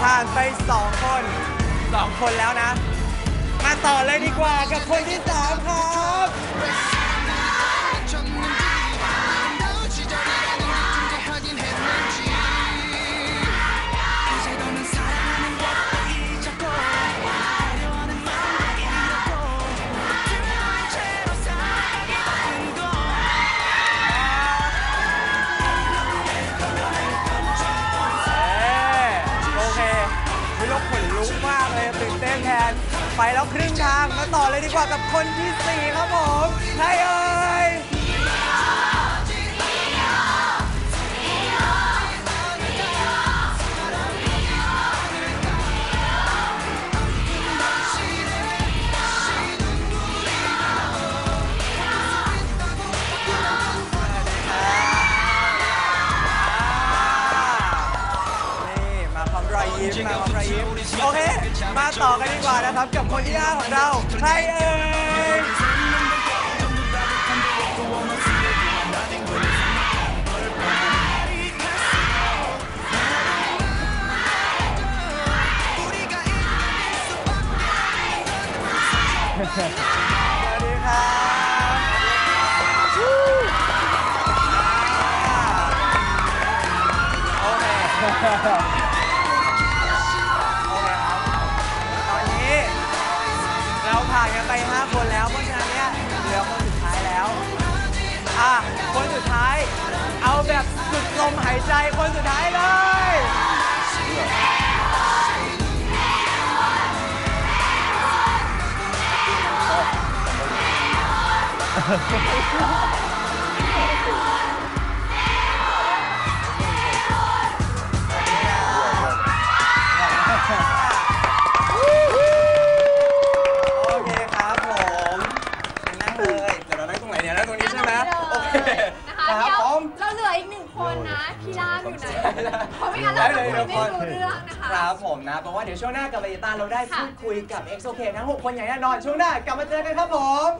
ผ่านไปสองคนสองคนแล้วนะ มาต่อเลยดีกว่ากับคนที่สามค่ะ แทน ไปแล้วครึ่งทางมาต่อเลยดีกว่ากับคนที่ 4 ครับผมใครเอ่ย ยิ้มมาพร้อยยิ้มโอเค มาต่อกันดีกว่านะครับ กับคนที่ห้าของเราใครเอ่ยสวัสดีครับ นกันไป 5 คนแล้ว เพราะฉะนั้นเนี่ยเหลือคนสุดท้ายแล้ว อะ คนสุดท้าย เอาแบบสุดลมหายใจคนสุดท้ายเลย คนนะพี่ล่าอยู่ไหนเพราะไม่งั้นเราจะคุยไม่รู้เรื่องนะคะครับผมนะ เพราะว่าเดี๋ยวช่วงหน้ากับมาติตาเราได้พูดคุยกับเอ็กโซเคทั้ง 6 คนอย่างแน่นอน ช่วงหน้ากลับมาเจอกันครับผม